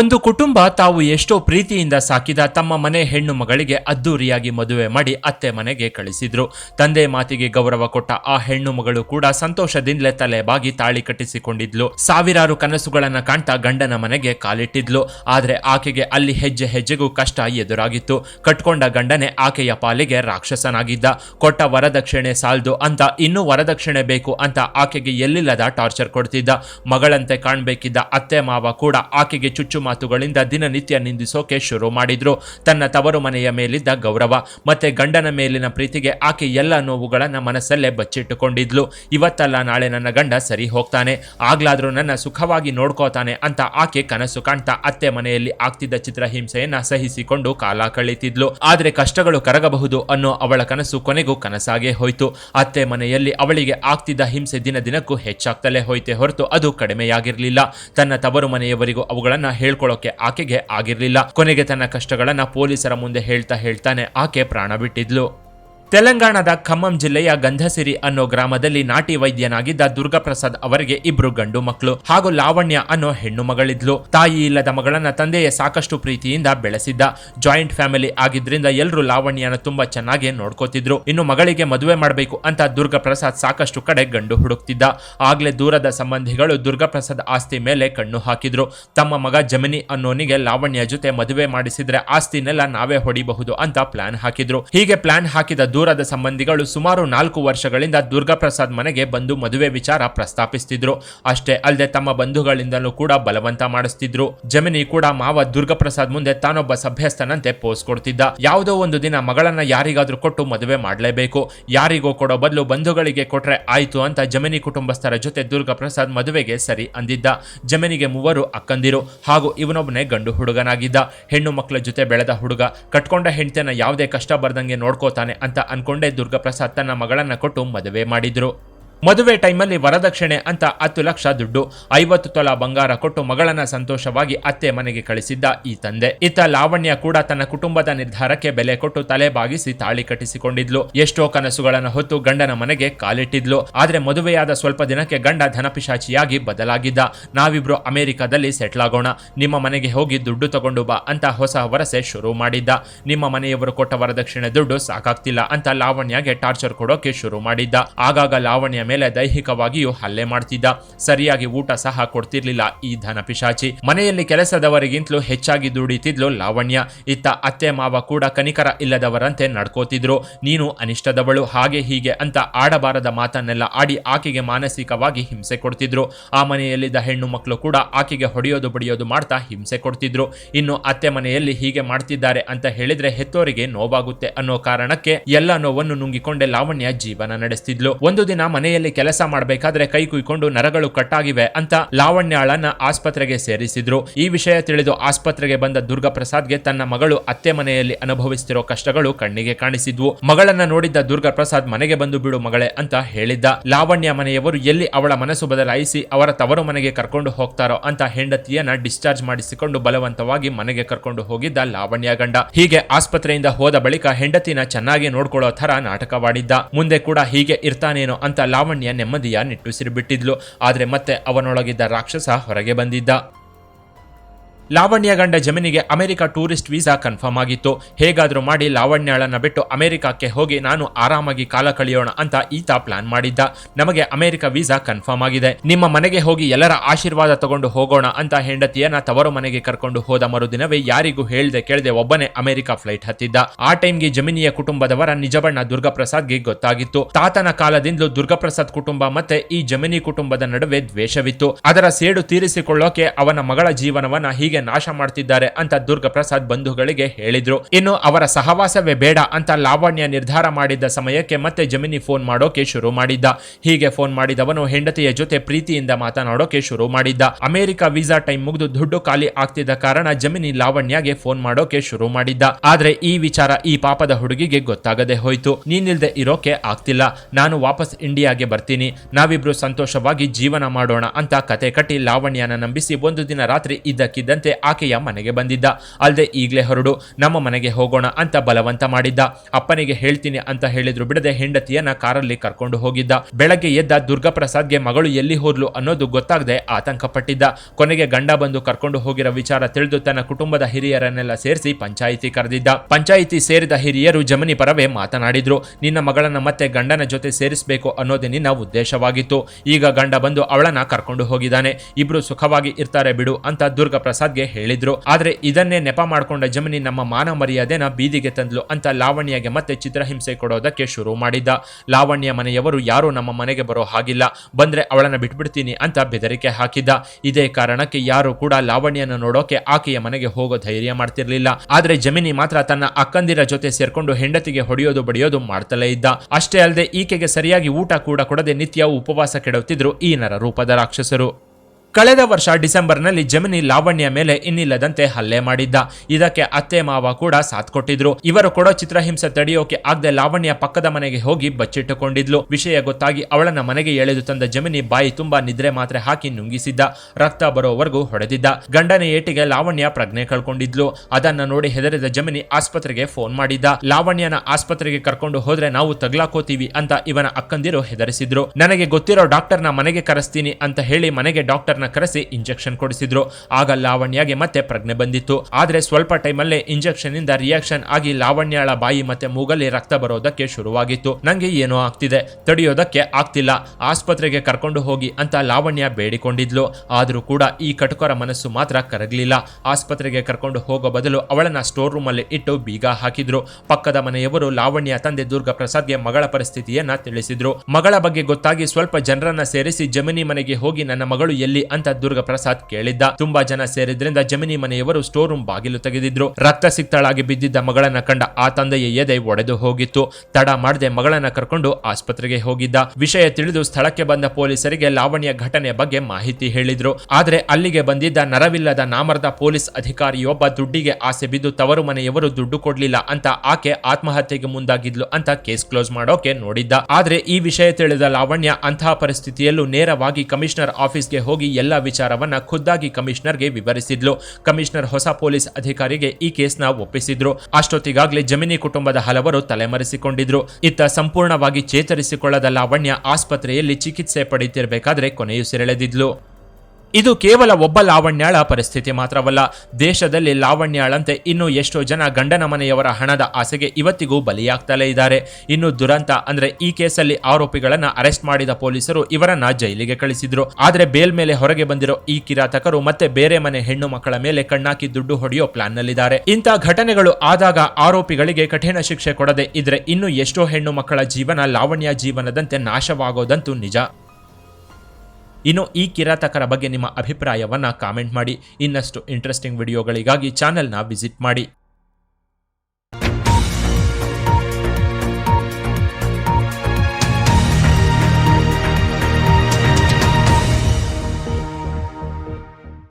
ಒಂದು ಕುಟುಂಬ ತಾವು ಎಷ್ಟೋ ಪ್ರೀತಿಯಿಂದ ಸಾಕಿದ ತಮ್ಮ ಮನೆ ಹೆಣ್ಣು ಮಗಳಿಗೆ ಅದ್ದೂರಿಯಾಗಿ ಮದುವೆ ಮಾಡಿ ಅತ್ತೆ ಮನೆಗೆ ಕಳಿಸಿದ್ರು. ತಂದೆ ಮಾತಿಗೆ ಗೌರವ ಕೊಟ್ಟ ಆ ಹೆಣ್ಣು ಮಗಳು ಕೂಡ ಸಂತೋಷದಿಂದಲೇ ತಲೆ ಬಾಗಿ ತಾಳಿ ಕಟ್ಟಿಸಿಕೊಂಡಿದ್ಲು. ಸಾವಿರಾರು ಕನಸುಗಳನ್ನ ಕಾಣ್ತಾ ಗಂಡನ ಮನೆಗೆ ಕಾಲಿಟ್ಟಿದ್ಲು. ಆದ್ರೆ ಆಕೆಗೆ ಅಲ್ಲಿ ಹೆಜ್ಜೆ ಹೆಜ್ಜೆಗೂ ಕಷ್ಟ ಎದುರಾಗಿತ್ತು. ಕಟ್ಕೊಂಡ ಗಂಡನೇ ಆಕೆಯ ಪಾಲಿಗೆ ರಾಕ್ಷಸನಾಗಿದ್ದ. ಕೊಟ್ಟ ವರದಕ್ಷಿಣೆ ಸಾಲ್ದು ಅಂತ ಇನ್ನೂ ವರದಕ್ಷಿಣೆ ಬೇಕು ಅಂತ ಆಕೆಗೆ ಎಲ್ಲಿಲ್ಲದ ಟಾರ್ಚರ್ ಕೊಡ್ತಿದ್ದ. ಮಗಳಂತೆ ಕಾಣ್ಬೇಕಿದ್ದ ಅತ್ತೆ ಮಾವ ಕೂಡ ಆಕೆಗೆ ಚುಚ್ಚು ಮಾತುಗಳಿಂದ ದಿನನಿತ್ಯ ನಿಂದಿಸೋಕೆ ಶುರು ಮಾಡಿದ್ರು. ತನ್ನ ತವರು ಮನೆಯ ಮೇಲಿದ್ದ ಗೌರವ, ಮತ್ತೆ ಗಂಡನ ಮೇಲಿನ ಪ್ರೀತಿಗೆ ಆಕೆ ಎಲ್ಲ ನೋವುಗಳನ್ನ ಮನಸ್ಸಲ್ಲೇ ಬಚ್ಚಿಟ್ಟುಕೊಂಡಿದ್ಲು. ಇವತ್ತಲ್ಲ ನಾಳೆ ನನ್ನ ಗಂಡ ಸರಿ ಹೋಗ್ತಾನೆ. ಆಗ್ಲಾದ್ರೂ ನನ್ನ ಸುಖವಾಗಿ ನೋಡ್ಕೋತಾನೆ ಅಂತ ಆಕೆ ಕನಸು ಕಾಣ್ತಾ ಅತ್ತೆ ಮನೆಯಲ್ಲಿ ಆಗ್ತಿದ್ದ ಚಿತ್ರಹಿಂಸೆಯನ್ನ ಸಹಿಸಿಕೊಂಡು ಕಾಲ ಕಳೀತಿದ್ಲು. ಆದ್ರೆ ಕಷ್ಟಗಳು ಕರಗಬಹುದು ಅನ್ನೋ ಅವಳ ಕನಸು ಕೊನೆಗೂ ಕನಸಾಗೇ ಹೋಯ್ತು. ಅತ್ತೆ ಮನೆಯಲ್ಲಿ ಅವಳಿಗೆ ಆಗ್ತಿದ್ದ ಹಿಂಸೆ ದಿನ ದಿನಕ್ಕೂ ಹೆಚ್ಚಾಗ್ತಲೇ ಹೋಯ್ತೆ ಹೊರತು ಅದು ಕಡಿಮೆಯಾಗಿರಲಿಲ್ಲ. ತನ್ನ ತವರು ಮನೆಯವರಿಗೂ ಅವುಗಳನ್ನ ಹೇಳ್ಕೊಳ್ಳೋಕೆ ಆಕೆಗೆ ಆಗಿರ್ಲಿಲ್ಲ. ಕೊನೆಗೆ ತನ್ನ ಕಷ್ಟಗಳನ್ನ ಪೊಲೀಸರ ಮುಂದೆ ಹೇಳ್ತಾ ಹೇಳ್ತಾನೆ ಆಕೆ ಪ್ರಾಣ ಬಿಟ್ಟಿದ್ಲು. ತೆಲಂಗಾಣದ ಖಮ್ಮಂ ಜಿಲ್ಲೆಯ ಗಂಧಸಿರಿ ಅನ್ನೋ ಗ್ರಾಮದಲ್ಲಿ ನಾಟಿ ವೈದ್ಯನಾಗಿದ್ದ ದುರ್ಗಾಪ್ರಸಾದ್ ಅವರಿಗೆ ಇಬ್ರು ಗಂಡು ಮಕ್ಕಳು ಹಾಗೂ ಲಾವಣ್ಯ ಅನ್ನೋ ಹೆಣ್ಣು ಮಗಳಿದ್ಲು. ತಾಯಿ ಇಲ್ಲದ ಮಗಳನ್ನ ತಂದೆಯ ಸಾಕಷ್ಟು ಪ್ರೀತಿಯಿಂದ ಬೆಳೆಸಿದ್ದ. ಜಾಯಿಂಟ್ ಫ್ಯಾಮಿಲಿ ಆಗಿದ್ರಿಂದ ಎಲ್ಲರೂ ಲಾವಣ್ಯನ ತುಂಬಾ ಚೆನ್ನಾಗಿ ನೋಡ್ಕೋತಿದ್ರು. ಇನ್ನು ಮಗಳಿಗೆ ಮದುವೆ ಮಾಡಬೇಕು ಅಂತ ದುರ್ಗಾಪ್ರಸಾದ್ ಸಾಕಷ್ಟು ಕಡೆ ಗಂಡು ಹುಡುಕ್ತಿದ್ದ. ಆಗ್ಲೇ ದೂರದ ಸಂಬಂಧಿಗಳು ದುರ್ಗಾಪ್ರಸಾದ್ ಆಸ್ತಿ ಮೇಲೆ ಕಣ್ಣು ಹಾಕಿದ್ರು. ತಮ್ಮ ಮಗ ಜಮಿನಿ ಅನ್ನೋನಿಗೆ ಲಾವಣ್ಯ ಜೊತೆ ಮದುವೆ ಮಾಡಿಸಿದ್ರೆ ಆಸ್ತಿನೆಲ್ಲ ನಾವೇ ಹೊಡಿಬಹುದು ಅಂತ ಪ್ಲಾನ್ ಹಾಕಿದ್ರು. ಹೀಗೆ ಪ್ಲಾನ್ ಹಾಕಿದ ದೂರದ ಸಂಬಂಧಿಗಳು ಸುಮಾರು ನಾಲ್ಕು ವರ್ಷಗಳಿಂದ ದುರ್ಗಾಪ್ರಸಾದ್ ಮನೆಗೆ ಬಂದು ಮದುವೆ ವಿಚಾರ ಪ್ರಸ್ತಾಪಿಸ್ತಿದ್ರು. ಅಷ್ಟೇ ಅಲ್ಲದೆ ತಮ್ಮ ಬಂಧುಗಳಿಂದಲೂ ಕೂಡ ಬಲವಂತ ಮಾಡಿಸ್ತಿದ್ರು. ಜಮಿನಿ ಕೂಡ ಮಾವ ದುರ್ಗಾಪ್ರಸಾದ್ ಮುಂದೆ ತಾನೊಬ್ಬ ಸಭ್ಯಸ್ಥನಂತೆ ಪೋಸ್ ಕೊಡ್ತಿದ್ದ. ಯಾವುದೋ ಒಂದು ದಿನ ಮಗಳನ್ನ ಯಾರಿಗಾದ್ರೂ ಕೊಟ್ಟು ಮದುವೆ ಮಾಡಲೇಬೇಕು. ಯಾರಿಗೋ ಕೊಡೋ ಬದಲು ಬಂಧುಗಳಿಗೆ ಕೊಟ್ರೆ ಆಯ್ತು ಅಂತ ಜಮಿನಿ ಕುಟುಂಬಸ್ಥರ ಜೊತೆ ದುರ್ಗಾಪ್ರಸಾದ್ ಮದುವೆಗೆ ಸರಿ ಅಂದಿದ್ದ. ಜಮಿನಿಗೆ ಮೂವರು ಅಕ್ಕಂದಿರು ಹಾಗೂ ಇವನೊಬ್ಬನೇ ಗಂಡು ಹುಡುಗನಾಗಿದ್ದ. ಹೆಣ್ಣು ಮಕ್ಕಳ ಜೊತೆ ಬೆಳೆದ ಹುಡುಗ. ಕಟ್ಕೊಂಡ ಹೆಂಡತಿಯನ್ನ ಯಾವುದೇ ಕಷ್ಟ ಬರ್ದಂಗೆ ನೋಡ್ಕೋತಾನೆ ಅಂತ ಅನ್ಕೊಂಡೇ ದುರ್ಗಾಪ್ರಸಾದ್ ತನ್ನ ಮಗಳನ್ನ ಕೊಟ್ಟು ಮದುವೆ ಮಾಡಿದ್ರು. ಮದುವೆ ಟೈಮಲ್ಲಿ ವರದಕ್ಷಿಣೆ ಅಂತ ಹತ್ತು ಲಕ್ಷ ದುಡ್ಡು. ಐವತ್ತು ತೊಲ ಬಂಗಾರ ಕೊಟ್ಟು ಮಗಳನ್ನ ಸಂತೋಷವಾಗಿ ಅತ್ತೆ ಮನೆಗೆ ಕಳಿಸಿದ್ದ ಈ ತಂದೆ. ಇತ್ತ ಲಾವಣ್ಯ ಕೂಡ ತನ್ನ ಕುಟುಂಬದ ನಿರ್ಧಾರಕ್ಕೆ ಬೆಲೆ ಕೊಟ್ಟು ತಲೆ ಬಾಗಿಸಿ ತಾಳಿ ಕಟ್ಟಿಸಿಕೊಂಡಿದ್ಲು. ಎಷ್ಟೋ ಕನಸುಗಳನ್ನ ಹೊತ್ತು ಗಂಡನ ಮನೆಗೆ ಕಾಲಿಟ್ಟಿದ್ಲು. ಆದ್ರೆ ಮದುವೆಯಾದ ಸ್ವಲ್ಪ ದಿನಕ್ಕೆ ಗಂಡ ಧನಪಿಶಾಚಿಯಾಗಿ ಬದಲಾಗಿದ್ದ. ನಾವಿಬ್ರು ಅಮೆರಿಕದಲ್ಲಿ ಸೆಟ್ಲ್ ಆಗೋಣ ನಿಮ್ಮ ಮನೆಗೆ ಹೋಗಿ ದುಡ್ಡು ತಗೊಂಡು ಬಾ ಅಂತ ಹೊಸ ವರಸೆ ಶುರು ಮಾಡಿದ್ದ. ನಿಮ್ಮ ಮನೆಯವರು ಕೊಟ್ಟ ವರದಕ್ಷಿಣೆ ದುಡ್ಡು ಸಾಕಾಗ್ತಿಲ್ಲ ಅಂತ ಲಾವಣ್ಯಗೆ ಟಾರ್ಚರ್ ಕೊಡೋಕೆ ಶುರು ಮಾಡಿದ್ದ. ಆಗಾಗ ಲಾವಣ್ಯ ಮೇಲೆ ದೈಹಿಕವಾಗಿಯೂ ಹಲ್ಲೆ ಮಾಡ್ತಿದ್ದ. ಸರಿಯಾಗಿ ಊಟ ಸಹ ಕೊಡ್ತಿರ್ಲಿಲ್ಲ ಈ ಧನಪಿಶಾಚಿ ಮನೆಯಲ್ಲಿ ಕೆಲಸದವರಿಗಿಂತಲೂ ಹೆಚ್ಚಾಗಿ ದುಡಿತಿದ್ಲು ಲಾವಣ್ಯ. ಇತ್ತ ಅತ್ತೆ ಮಾವ ಕೂಡ ಕನಿಕರ ಇಲ್ಲದವರಂತೆ ನಡ್ಕೋತಿದ್ರು. ನೀನು ಅನಿಷ್ಟದವಳು, ಹಾಗೆ ಹೀಗೆ ಅಂತ ಆಡಬಾರದ ಮಾತನ್ನೆಲ್ಲ ಆಡಿ ಆಕೆಗೆ ಮಾನಸಿಕವಾಗಿ ಹಿಂಸೆ ಕೊಡ್ತಿದ್ರು. ಆ ಮನೆಯಲ್ಲಿದ್ದ ಹೆಣ್ಣು ಮಕ್ಕಳು ಕೂಡ ಆಕೆಗೆ ಹೊಡೆಯೋದು ಬಡಿಯೋದು ಮಾಡ್ತಾ ಹಿಂಸೆ ಕೊಡ್ತಿದ್ರು. ಇನ್ನು ಅತ್ತೆ ಮನೆಯಲ್ಲಿ ಹೀಗೆ ಮಾಡ್ತಿದ್ದಾರೆ ಅಂತ ಹೇಳಿದ್ರೆ ಹೆತ್ತೋರಿಗೆ ನೋವಾಗುತ್ತೆ ಅನ್ನೋ ಕಾರಣಕ್ಕೆ ಎಲ್ಲ ನೋವನ್ನು ನುಂಗಿಕೊಂಡೆ ಲಾವಣ್ಯ ಜೀವನ ನಡೆಸ್ತಿದ್ಲು. ಒಂದು ದಿನ ಮನೆಯಲ್ಲಿ ಕೆಲಸ ಮಾಡಬೇಕಾದ್ರೆ ಕೈ ಕುಯ್ಕೊಂಡು ನರಗಳು ಕಟ್ಟಾಗಿವೆ ಅಂತ ಲಾವಣ್ಯಾಳನ್ನ ಆಸ್ಪತ್ರೆಗೆ ಸೇರಿಸಿದ್ರು. ಈ ವಿಷಯ ತಿಳಿದು ಆಸ್ಪತ್ರೆಗೆ ಬಂದ ದುರ್ಗಾ ಪ್ರಸಾದ್ಗೆ ತನ್ನ ಮಗಳು ಅತ್ತೆ ಮನೆಯಲ್ಲಿ ಅನುಭವಿಸ್ತಿರೋ ಕಷ್ಟಗಳು ಕಣ್ಣಿಗೆ ಕಾಣಿಸಿದ್ವು. ಮಗಳನ್ನ ನೋಡಿದ್ದ ದುರ್ಗಾ ಪ್ರಸಾದ್ ಮನೆಗೆ ಬಂದು ಬಿಡು ಮಗಳೇ ಅಂತ ಹೇಳಿದ್ದ. ಲಾವಣ್ಯ ಮನೆಯವರು ಎಲ್ಲಿ ಅವಳ ಮನಸ್ಸು ಬದಲಾಯಿಸಿ ಅವರ ತವರು ಮನೆಗೆ ಕರ್ಕೊಂಡು ಹೋಗ್ತಾರೋ ಅಂತ ಹೆಂಡತಿಯನ್ನ ಡಿಸ್ಚಾರ್ಜ್ ಮಾಡಿಸಿಕೊಂಡು ಬಲವಂತವಾಗಿ ಮನೆಗೆ ಕರ್ಕೊಂಡು ಹೋಗಿದ್ದ ಲಾವಣ್ಯ ಗಂಡ. ಹೀಗೆ ಆಸ್ಪತ್ರೆಯಿಂದ ಹೋದ ಬಳಿಕ ಹೆಂಡತಿನ ಚೆನ್ನಾಗಿ ನೋಡ್ಕೊಳ್ಳೋ ತರ ನಾಟಕವಾಡಿದ್ದ. ಮುಂದೆ ಕೂಡ ಹೀಗೆ ಇರ್ತಾನೇನೋ ಅಂತ ಲಾವಣ್ಯ ನೆಮ್ಮದಿಯ ನಿಟ್ಟುಸಿರು ಬಿಟ್ಟಿದ್ಲು ಆದರೆ ಮತ್ತೆ ಅವನೊಳಗಿದ್ದ ರಾಕ್ಷಸ ಹೊರಗೆ ಬಂದಿದ್ದ. ಲಾವಣ್ಯ ಗಂಡ ಜಮಿನಿಗೆ ಅಮೆರಿಕ ಟೂರಿಸ್ಟ್ ವೀಸಾ ಕನ್ಫರ್ಮ್ ಆಗಿತ್ತು. ಹೇಗಾದರೂ ಮಾಡಿ ಲಾವಣ್ಯಾಳನ್ನ ಬಿಟ್ಟು ಅಮೆರಿಕಕ್ಕೆ ಹೋಗಿ ನಾನು ಆರಾಮಾಗಿ ಕಾಲ ಕಳೆಯೋಣ ಅಂತ ಈತ ಪ್ಲಾನ್ ಮಾಡಿದ್ದ. ನಮಗೆ ಅಮೆರಿಕ ವೀಸಾ ಕನ್ಫರ್ಮ್ ಆಗಿದೆ. ನಿಮ್ಮ ಮನೆಗೆ ಹೋಗಿ ಎಲ್ಲರ ಆಶೀರ್ವಾದ ತಗೊಂಡು ಹೋಗೋಣ ಅಂತ ಹೆಂಡತಿಯನ್ನ ತವರು ಮನೆಗೆ ಕರ್ಕೊಂಡು ಹೋದ ಮರುದಿನವೇ ಯಾರಿಗೂ ಹೇಳ್ದೆ ಕೇಳದೆ ಒಬ್ಬನೇ ಅಮೆರಿಕ ಫ್ಲೈಟ್ ಹತ್ತಿದ್ದ. ಆ ಟೈಮ್ಗೆ ಜಮಿನಿಯ ಕುಟುಂಬದವರ ನಿಜಬಣ್ಣ ದುರ್ಗಾಪ್ರಸಾದ್ಗೆ ಗೊತ್ತಾಗಿತ್ತು. ತಾತನ ಕಾಲದಿಂದಲೂ ದುರ್ಗಾಪ್ರಸಾದ್ ಕುಟುಂಬ ಮತ್ತೆ ಈ ಜಮೀನಿ ಕುಟುಂಬದ ನಡುವೆ ದ್ವೇಷವಿತ್ತು. ಅದರ ಸೇಡು ತೀರಿಸಿಕೊಳ್ಳೋಕೆ ಅವನ ಮಗಳ ಜೀವನವನ್ನ ಹೀಗೆ ನಾಶ ಮಾಡ್ತಿದ್ದಾರೆ ಅಂತ ದುರ್ಗಪ್ರಸಾದ್ ಬಂಧುಗಳಿಗೆ ಹೇಳಿದ್ರು. ಇನ್ನು ಅವರ ಸಹವಾಸವೇ ಬೇಡ ಅಂತ ಲಾವಣ್ಯ ನಿರ್ಧಾರ ಮಾಡಿದ್ದ ಸಮಯಕ್ಕೆ ಮತ್ತೆ ಜಮಿನಿ ಫೋನ್ ಮಾಡೋಕೆ ಶುರು ಮಾಡಿದ್ದ. ಹೀಗೆ ಫೋನ್ ಮಾಡಿದವನು ಹೆಂಡತಿಯ ಜೊತೆ ಪ್ರೀತಿಯಿಂದ ಮಾತನಾಡೋಕೆ ಶುರು ಮಾಡಿದ್ದ. ಅಮೆರಿಕ ವೀಸಾ ಟೈಮ್ ಮುಗಿದು ದುಡ್ಡು ಖಾಲಿ ಆಗ್ತಿದ್ದ ಕಾರಣ ಜಮಿನಿ ಲಾವಣ್ಯಗೆ ಫೋನ್ ಮಾಡೋಕೆ ಶುರು ಮಾಡಿದ್ದ. ಆದ್ರೆ ಈ ವಿಚಾರ ಈ ಪಾಪದ ಹುಡುಗಿಗೆ ಗೊತ್ತಾಗದೆ ಹೋಯ್ತು. ನೀನಿಲ್ದೆ ಇರೋಕೆ ಆಗ್ತಿಲ್ಲ. ನಾನು ವಾಪಸ್ ಇಂಡಿಯಾಗೆ ಬರ್ತೀನಿ. ನಾವಿಬ್ರು ಸಂತೋಷವಾಗಿ ಜೀವನ ಮಾಡೋಣ ಅಂತ ಕತೆ ಕಟ್ಟಿ ಲಾವಣ್ಯನ ನಂಬಿಸಿ ಒಂದು ದಿನ ರಾತ್ರಿ ಇದ್ದಕ್ಕಿದ್ದಂತೆ ಮತ್ತೆ ಆಕೆಯ ಮನೆಗೆ ಬಂದಿದ್ದ. ಅಲ್ಲದೆ ಈಗಲೇ ಹೊರಡು, ನಮ್ಮ ಮನೆಗೆ ಹೋಗೋಣ ಅಂತ ಬಲವಂತ ಮಾಡಿದ್ದ. ಅಪ್ಪನಿಗೆ ಹೇಳ್ತೀನಿ ಅಂತ ಹೇಳಿದ್ರು ಬಿಡದೆ ಹೆಂಡತಿಯನ್ನ ಕಾರಲ್ಲಿ ಕರ್ಕೊಂಡು ಹೋಗಿದ್ದ. ಬೆಳಗ್ಗೆ ಎದ್ದ ದುರ್ಗಾಪ್ರಸಾದ್ಗೆ ಮಗಳು ಎಲ್ಲಿ ಹೋದ್ಲು ಅನ್ನೋದು ಗೊತ್ತಾಗದೆ ಆತಂಕ ಪಟ್ಟಿದ್ದ ಕೊನೆಗೆ ಗಂಡ ಬಂದು ಕರ್ಕೊಂಡು ಹೋಗಿರೋ ವಿಚಾರ ತಿಳಿದು ತನ್ನ ಕುಟುಂಬದ ಹಿರಿಯರನ್ನೆಲ್ಲ ಸೇರಿಸಿ ಪಂಚಾಯಿತಿ ಕರೆದಿದ್ದ. ಪಂಚಾಯಿತಿ ಸೇರಿದ ಹಿರಿಯರು ಜಮನಿ ಪರವೇ ಮಾತನಾಡಿದ್ರು. ನಿನ್ನ ಮಗಳನ್ನ ಮತ್ತೆ ಗಂಡನ ಜೊತೆ ಸೇರಿಸಬೇಕು ಅನ್ನೋದೇ ನಿನ್ನ ಉದ್ದೇಶವಾಗಿತ್ತು. ಈಗ ಗಂಡ ಬಂದು ಅವಳನ್ನ ಕರ್ಕೊಂಡು ಹೋಗಿದ್ದಾನೆ. ಇಬ್ರು ಸುಖವಾಗಿ ಇರ್ತಾರೆ ಬಿಡು ಅಂತ ದುರ್ಗಾ ಪ್ರಸಾದ್ಗೆ ಹೇಳಿದ್ರು. ಆದ್ರೆ ಇದನ್ನೇ ನೆಪ ಮಾಡ್ಕೊಂಡ ಜಮಿನಿ ನಮ್ಮ ಮಾನ ಮರ್ಯಾದೆನ ಬೀದಿಗೆ ತಂದ್ಲು ಅಂತ ಲಾವಣ್ಯಗೆ ಮತ್ತೆ ಚಿತ್ರಹಿಂಸೆ ಕೊಡೋದಕ್ಕೆ ಶುರು ಮಾಡಿದ್ದ ಲಾವಣ್ಯ ಮನೆಯವರು ಯಾರು ನಮ್ಮ ಮನೆಗೆ ಬರೋ ಹಾಗಿಲ್ಲ. ಬಂದ್ರೆ ಅವಳನ್ನ ಬಿಟ್ಬಿಡ್ತೀನಿ ಅಂತ ಬೆದರಿಕೆ ಹಾಕಿದ್ದ ಇದೇ ಕಾರಣಕ್ಕೆ ಯಾರು ಕೂಡ ಲಾವಣ್ಯನ ನೋಡೋಕೆ ಆಕೆಯ ಮನೆಗೆ ಹೋಗೋ ಧೈರ್ಯ ಮಾಡ್ತಿರ್ಲಿಲ್ಲ. ಆದ್ರೆ ಜಮಿನಿ ಮಾತ್ರ ತನ್ನ ಅಕ್ಕಂದಿರ ಜೊತೆ ಸೇರ್ಕೊಂಡು ಹೆಂಡತಿಗೆ ಹೊಡೆಯೋದು ಬಡಿಯೋದು ಮಾಡ್ತಲೇ ಇದ್ದ. ಅಷ್ಟೇ ಅಲ್ಲದೆ ಈಕೆಗೆ ಸರಿಯಾಗಿ ಊಟ ಕೂಡ ಕೊಡದೆ ನಿತ್ಯ ಉಪವಾಸ ಕೆಡುತ್ತಿದ್ರು ಈ ನರ ರೂಪದ ರಾಕ್ಷಸರು. ಕಳೆದ ವರ್ಷ ಡಿಸೆಂಬರ್ನಲ್ಲಿ ಜಮಿನಿ ಲಾವಣ್ಯ ಮೇಲೆ ಇನ್ನಿಲ್ಲದಂತೆ ಹಲ್ಲೆ ಮಾಡಿದ್ದ. ಇದಕ್ಕೆ ಅತ್ತೆ ಮಾವ ಕೂಡ ಸಾಥ್ ಕೊಟ್ಟಿದ್ರು. ಇವರು ಕೊಡೋ ಚಿತ್ರಹಿಂಸೆ ತಡೆಯೋಕೆ ಆಗದೆ ಲಾವಣ್ಯ ಪಕ್ಕದ ಮನೆಗೆ ಹೋಗಿ ಬಚ್ಚಿಟ್ಟುಕೊಂಡಿದ್ಲು. ವಿಷಯ ಗೊತ್ತಾಗಿ ಅವಳನ್ನ ಮನೆಗೆ ಎಳೆದು ತಂದ ಜಮಿನಿ ಬಾಯಿ ತುಂಬಾ ನಿದ್ರೆ ಮಾತ್ರೆ ಹಾಕಿ ನುಂಗಿಸಿದ್ದ. ರಕ್ತ ಬರೋವರೆಗೂ ಹೊಡೆದಿದ್ದ. ಗಂಡನ ಏಟಿಗೆ ಲಾವಣ್ಯ ಪ್ರಜ್ಞೆ ಕಳ್ಕೊಂಡಿದ್ಲು. ಅದನ್ನ ನೋಡಿ ಹೆದರಿದ ಜಮಿನಿ ಆಸ್ಪತ್ರೆಗೆ ಫೋನ್ ಮಾಡಿದ್ದ. ಲಾವಣ್ಯನ ಆಸ್ಪತ್ರೆಗೆ ಕರ್ಕೊಂಡು ಹೋದ್ರೆ ನಾವು ತಗ್ಲಾಕೋತೀವಿ ಅಂತ ಇವನ ಅಕ್ಕಂದಿರು ಹೆದರಿಸಿದ್ರು. ನನಗೆ ಗೊತ್ತಿರೋ ಡಾಕ್ಟರ್ನ ಮನೆಗೆ ಕರೆಸ್ತೀನಿ ಅಂತ ಹೇಳಿ ಮನೆಗೆ ಡಾಕ್ಟರ್ನ ಕರೆಸಿ ಇಂಜೆಕ್ಷನ್ ಕೊಡಿಸಿದ್ರು. ಆಗ ಲಾವಣ್ಯಗೆ ಮತ್ತೆ ಪ್ರಜ್ಞೆ ಬಂದಿತ್ತು. ಆದ್ರೆ ಸ್ವಲ್ಪ ಟೈಮಲ್ಲೇ ಇಂಜೆಕ್ಷನ್ ಇಂದ ರಿಯಾಕ್ಷನ್ ಆಗಿ ಲಾವಣ್ಯಳ ಬಾಯಿ ಮತ್ತೆ ಮೂಗಲ್ಲಿ ರಕ್ತ ಬರೋದಕ್ಕೆ ಶುರುವಾಗಿತ್ತು. ನಂಗೆ ಏನೋ ಆಗ್ತಿದೆ. ತಡೆಯೋದಕ್ಕೆ ಆಗ್ತಿಲ್ಲ. ಆಸ್ಪತ್ರೆಗೆ ಕರ್ಕೊಂಡು ಹೋಗಿ ಅಂತ ಲಾವಣ್ಯ ಬೇಡಿಕೊಂಡಿದ್ಲು. ಆದ್ರೂ ಕೂಡ ಈ ಕಟುಕರ ಮನಸ್ಸು ಮಾತ್ರ ಕರಗಲಿಲ್ಲ. ಆಸ್ಪತ್ರೆಗೆ ಕರ್ಕೊಂಡು ಹೋಗೋ ಬದಲು ಅವಳನ್ನ ಸ್ಟೋರ್ ರೂಮ್ ಅಲ್ಲಿ ಇಟ್ಟು ಬೀಗ ಹಾಕಿದ್ರು. ಪಕ್ಕದ ಮನೆಯವರು ಲಾವಣ್ಯ ತಂದೆ ದುರ್ಗಾ ಪ್ರಸಾದ್ಗೆ ಮಗಳ ಪರಿಸ್ಥಿತಿಯನ್ನ ತಿಳಿಸಿದ್ರು. ಮಗಳ ಬಗ್ಗೆ ಗೊತ್ತಾಗಿ ಸ್ವಲ್ಪ ಜನರನ್ನ ಸೇರಿಸಿ ಜಮಿನಿ ಮನೆಗೆ ಹೋಗಿ ನನ್ನ ಮಗಳು ಎಲ್ಲಿ ಅಂತ ದುರ್ಗಾ ಪ್ರಸಾದ್ ಕೇಳಿದ್ದ. ತುಂಬಾ ಜನ ಸೇರಿದ್ರಿಂದ ಜಮಿನಿ ಮನೆಯವರು ಸ್ಟೋರ್ ರೂಮ್ ಬಾಗಿಲು ತೆಗೆದಿದ್ರು. ರಕ್ತ ಸಿಕ್ತಳಾಗಿ ಬಿದ್ದಿದ್ದ ಮಗಳನ್ನ ಕಂಡ ಆ ತಂದೆಯ ಎದೆ ಒಡೆದು ಹೋಗಿತ್ತು. ತಡ ಮಾಡದೆ ಮಗಳನ್ನ ಕರ್ಕೊಂಡು ಆಸ್ಪತ್ರೆಗೆ ಹೋಗಿದ್ದ. ವಿಷಯ ತಿಳಿದು ಸ್ಥಳಕ್ಕೆ ಬಂದ ಪೊಲೀಸರಿಗೆ ಲಾವಣ್ಯ ಘಟನೆ ಬಗ್ಗೆ ಮಾಹಿತಿ ಹೇಳಿದ್ರು. ಆದ್ರೆ ಅಲ್ಲಿಗೆ ಬಂದಿದ್ದ ನರವಿಲ್ಲದ ನಾಮರ್ದ ಪೊಲೀಸ್ ಅಧಿಕಾರಿಯೊಬ್ಬ ದುಡ್ಡಿಗೆ ಆಸೆ ಬಿದ್ದು ತವರು ಮನೆಯವರು ದುಡ್ಡು ಕೊಡ್ಲಿಲ್ಲ ಅಂತ ಆಕೆ ಆತ್ಮಹತ್ಯೆಗೆ ಮುಂದಾಗಿದ್ಲು ಅಂತ ಕೇಸ್ ಕ್ಲೋಸ್ ಮಾಡೋಕೆ ನೋಡಿದ್ದ. ಆದ್ರೆ ಈ ವಿಷಯ ತಿಳಿದ ಲಾವಣ್ಯ ಅಂತಹ ಪರಿಸ್ಥಿತಿಯಲ್ಲೂ ನೇರವಾಗಿ ಕಮಿಷನರ್ ಆಫೀಸ್ಗೆ ಹೋಗಿ ಎಲ್ಲ ವಿಚಾರವನ್ನ ಖುದ್ದಾಗಿ ಕಮಿಷನರ್ಗೆ ವಿವರಿಸಿದ್ಲು. ಕಮಿಷನರ್ ಹೊಸ ಪೊಲೀಸ್ ಅಧಿಕಾರಿಗೆ ಈ ಕೇಸ್ನ ಒಪ್ಪಿಸಿದ್ರು. ಅಷ್ಟೊತ್ತಿಗಾಗಲೇ ಜಮಿನಿ ಕುಟುಂಬದ ಹಲವರು ತಲೆಮರೆಸಿಕೊಂಡಿದ್ರು. ಇತ್ತ ಸಂಪೂರ್ಣವಾಗಿ ಚೇತರಿಸಿಕೊಳ್ಳದ ಲಾವಣ್ಯ ಆಸ್ಪತ್ರೆಯಲ್ಲಿ ಚಿಕಿತ್ಸೆ ಪಡೆಯುತ್ತಿರಬೇಕಾದ್ರೆ ಕೊನೆಯುಸಿರೆಳೆದಿದ್ಲು. ಇದು ಕೇವಲ ಒಬ್ಬ ಲಾವಣ್ಯಾಳ ಪರಿಸ್ಥಿತಿ ಮಾತ್ರವಲ್ಲ, ದೇಶದಲ್ಲಿ ಲಾವಣ್ಯಾಳಂತೆ ಇನ್ನು ಎಷ್ಟೋ ಜನ ಗಂಡನ ಮನೆಯವರ ಹಣದ ಆಸೆಗೆ ಇವತ್ತಿಗೂ ಬಲಿಯಾಗ್ತಲೇ ಇದ್ದಾರೆ. ಇನ್ನು ದುರಂತ ಅಂದ್ರೆ ಈ ಕೇಸಲ್ಲಿ ಆರೋಪಿಗಳನ್ನ ಅರೆಸ್ಟ್ ಮಾಡಿದ ಪೊಲೀಸರು ಇವರನ್ನ ಜೈಲಿಗೆ ಕಳಿಸಿದ್ರು. ಆದ್ರೆ ಬೇಲ್ ಮೇಲೆ ಹೊರಗೆ ಬಂದಿರೋ ಈ ಕಿರಾತಕರು ಮತ್ತೆ ಬೇರೆ ಮನೆ ಹೆಣ್ಣು ಮಕ್ಕಳ ಮೇಲೆ ಕಣ್ಣಾಕಿ ದುಡ್ಡು ಹೊಡೆಯೋ ಪ್ಲಾನ್ ನಲ್ಲಿದ್ದಾರೆ ಇಂಥ ಘಟನೆಗಳು ಆದಾಗ ಆರೋಪಿಗಳಿಗೆ ಕಠಿಣ ಶಿಕ್ಷೆ ಕೊಡದೆ ಇದ್ರೆ ಇನ್ನು ಎಷ್ಟೋ ಹೆಣ್ಣು ಮಕ್ಕಳ ಜೀವನ ಲಾವಣ್ಯ ಜೀವನದಂತೆ ನಾಶವಾಗೋದಂತೂ ನಿಜ. ಇನ್ನು ಈ ಕಿರಾತಕರ ಬಗ್ಗೆ ನಿಮ್ಮ ಅಭಿಪ್ರಾಯವನ್ನು ಕಾಮೆಂಟ್ ಮಾಡಿ. ಇನ್ನಷ್ಟು ಇಂಟ್ರೆಸ್ಟಿಂಗ್ ವಿಡಿಯೋಗಳಿಗಾಗಿ ಚಾನೆಲ್ನ ವಿಸಿಟ್ ಮಾಡಿ.